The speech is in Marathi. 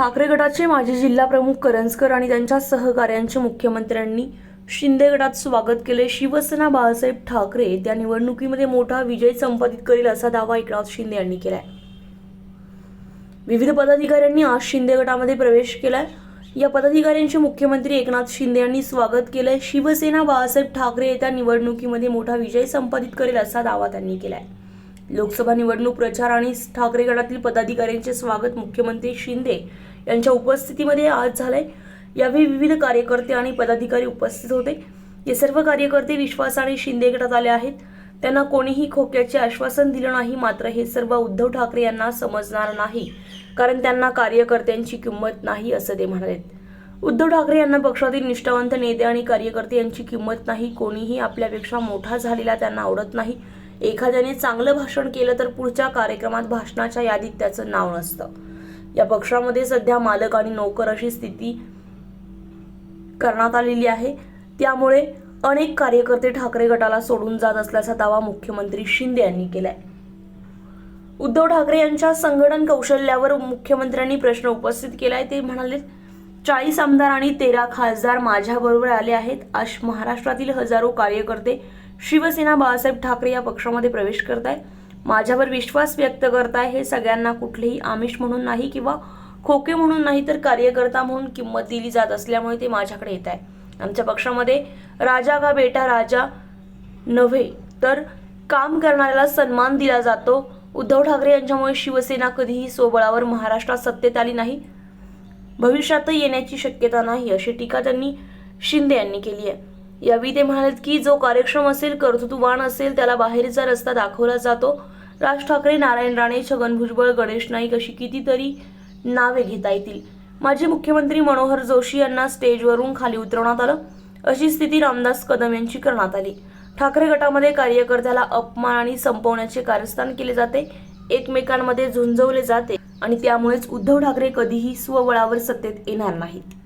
ठाकरे गटाचे माजी जिल्हा प्रमुख करंजकर आणि त्यांच्या सहकाऱ्यांचे मुख्यमंत्र्यांनी शिंदे गटात स्वागत केले. शिवसेना बाळासाहेब ठाकरे त्या निवडणुकीमध्ये मोठा विजय संपादित करील असा दावा एकनाथ शिंदे यांनी केलाय. विविध पदाधिकाऱ्यांनी आज शिंदे गटामध्ये प्रवेश केलाय. या पदाधिकाऱ्यांचे मुख्यमंत्री एकनाथ शिंदे यांनी स्वागत केलंय. शिवसेना बाळासाहेब ठाकरे येत्या निवडणुकीमध्ये मोठा विजय संपादित करेल असा दावा त्यांनी केलाय. लोकसभा निवडणूक प्रचार आणि ठाकरे गटातील पदाधिकाऱ्यांचे स्वागत मुख्यमंत्री शिंदे यांच्या उपस्थितीमध्ये आज झालाय. यावेळी विविध कार्यकर्ते आणि पदाधिकारी उपस्थित होते. हे सर्व कार्यकर्ते विश्वास आणि शिंदे गटात आले आहेत. त्यांना कोणीही खोक्याचे आश्वासन दिलं नाही मात्र हे सर्व उद्धव ठाकरे यांना समजणार नाही कारण त्यांना कार्यकर्त्यांची किंमत नाही असं ते म्हणाले उद्धव ठाकरे यांना पक्षातील निष्ठावंत नेते आणि कार्यकर्ते यांची किंमत नाही कोणीही आपल्यापेक्षा मोठा झालेला त्यांना आवडत नाही. एखाद्याने चांगलं भाषण केलं तर पुढच्या कार्यक्रमात भाषणाच्या यादीत त्याचं नाव नसतं. या पक्षामध्ये सध्या मालक आणि नोकर अशी स्थिती करण्यात आलेली आहे. त्यामुळे अनेक कार्यकर्ते ठाकरे गटाला सोडून जात असल्याचा दावा मुख्यमंत्री शिंदे यांनी केलाय. उद्धव ठाकरे यांच्या संघटन कौशल्यावर मुख्यमंत्र्यांनी प्रश्न उपस्थित केलाय. ते म्हणाले चाळीस आमदार आणि तेरा खासदार माझ्याबरोबर आले आहेत. आज महाराष्ट्रातील हजारो कार्यकर्ते शिवसेना बाळासाहेब ठाकरे या पक्षामध्ये प्रवेश करताय माझ्यावर विश्वास व्यक्त करताय हे सगळ्यांना कुठलेही आमिष म्हणून नाही किंवा खोके म्हणून नाही तर कार्यकर्ता म्हणून किंमत दिली जात असल्यामुळे ते माझ्याकडे येत आहे आमच्या पक्षामध्ये राजा का बेटा राजा नव्हे तर काम करणाऱ्याला सन्मान दिला जातो. उद्धव ठाकरे यांच्यामुळे शिवसेना कधीही स्वबळावर महाराष्ट्रात सत्तेत आली नाही. भविष्यातही येण्याची शक्यता नाही अशी टीका त्यांनी शिंदे यांनी केली आहे. यावेळी ते म्हणालेत की जो कार्यक्षम असेल कर्तृत्ववान असेल त्याला बाहेरचा रस्ता दाखवला जातो. राज ठाकरे नारायण राणे छगन भुजबळ गणेश नाईक अशी कितीतरी नावे घेता येतील. माजी मुख्यमंत्री मनोहर जोशी यांना स्टेजवरून खाली उतरवण्यात आलं. अशी स्थिती रामदास कदम यांची करण्यात आली. ठाकरे गटामध्ये कार्यकर्त्याला अपमान आणि संपवण्याचे कारस्थान केले जाते. एकमेकांमध्ये झुंजवले जाते. आणि त्यामुळेच उद्धव ठाकरे कधीही स्वबळावर सत्तेत येणार नाहीत.